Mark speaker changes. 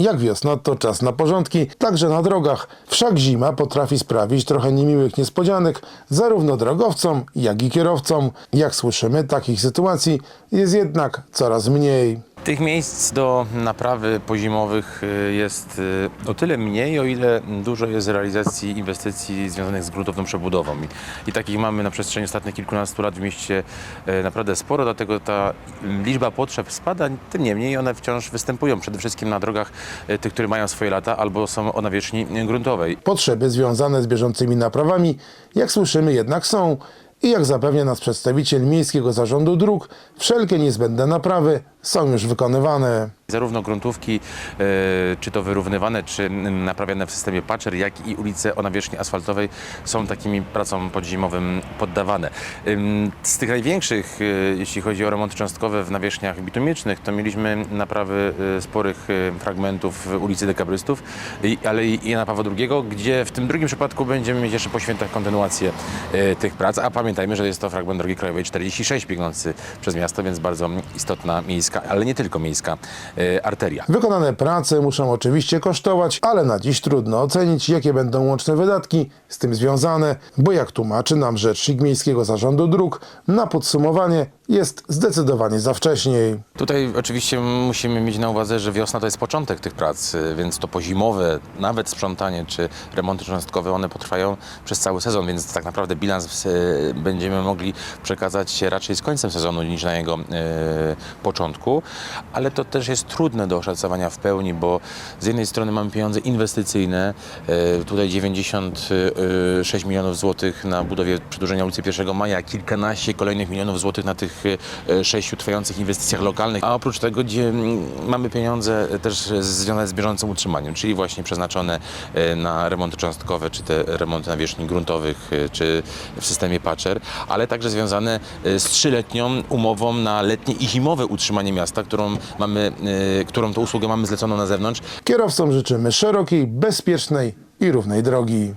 Speaker 1: Jak wiosna to czas na porządki, także na drogach. Wszak zima potrafi sprawić trochę niemiłych niespodzianek zarówno drogowcom, jak i kierowcom. Jak słyszymy, takich sytuacji jest jednak coraz mniej.
Speaker 2: Tych miejsc do naprawy pozimowych y, jest y, o tyle mniej, o ile dużo jest realizacji inwestycji związanych z gruntowną przebudową. I, takich mamy na przestrzeni ostatnich kilkunastu lat w mieście y, naprawdę sporo, dlatego ta liczba potrzeb spada, tym niemniej one wciąż występują przede wszystkim na drogach tych, które mają swoje lata albo są o nawierzchni gruntowej.
Speaker 1: Potrzeby związane z bieżącymi naprawami, jak słyszymy, jednak są. I jak zapewnia nas przedstawiciel Miejskiego Zarządu Dróg, wszelkie niezbędne naprawy są już wykonywane.
Speaker 2: Zarówno gruntówki, e, czy to wyrównywane, czy naprawiane w systemie patcher, jak i ulice o nawierzchni asfaltowej są takimi pracom podzimowym poddawane. Z tych największych, e, jeśli chodzi o remonty cząstkowe w nawierzchniach bitumicznych, to mieliśmy naprawy e, sporych fragmentów ulicy Dekabrystów, ale i Jana Pawła II, gdzie w tym drugim przypadku będziemy mieć jeszcze po świętach kontynuację tych prac, a pamiętajmy, że jest to fragment drogi krajowej 46 biegnący przez miasto, więc bardzo istotna miejska, ale nie tylko miejska e, arteria.
Speaker 1: Wykonane prace muszą oczywiście kosztować, ale na dziś trudno ocenić, jakie będą łączne wydatki z tym związane, bo jak tłumaczy nam rzecznik Miejskiego Zarządu Dróg, na podsumowanie jest zdecydowanie za wcześniej.
Speaker 2: Tutaj oczywiście musimy mieć na uwadze, że wiosna to jest początek tych prac, więc to pozimowe, nawet sprzątanie czy remonty cząstkowe, one potrwają przez cały sezon, więc tak naprawdę bilans y, będziemy mogli przekazać raczej z końcem sezonu niż na jego y, początku, ale to też jest trudne do oszacowania w pełni, bo z jednej strony mamy pieniądze inwestycyjne, y, tutaj 96 milionów złotych na budowie przedłużenia ulicy 1 Maja, kilkanaście kolejnych milionów złotych na tych e, sześciu trwających inwestycjach lokalnych, a oprócz tego gdzie mm, mamy pieniądze też związane z bieżącym utrzymaniem, czyli właśnie przeznaczone e, na remonty cząstkowe, czy te remonty nawierzchni gruntowych, e, czy w systemie patcher, ale także związane e, z trzyletnią umową na letnie i zimowe utrzymanie miasta, którą mamy, e, którą to usługę mamy zleconą na zewnątrz.
Speaker 1: Kierowcom życzymy szerokiej, bezpiecznej i równej drogi.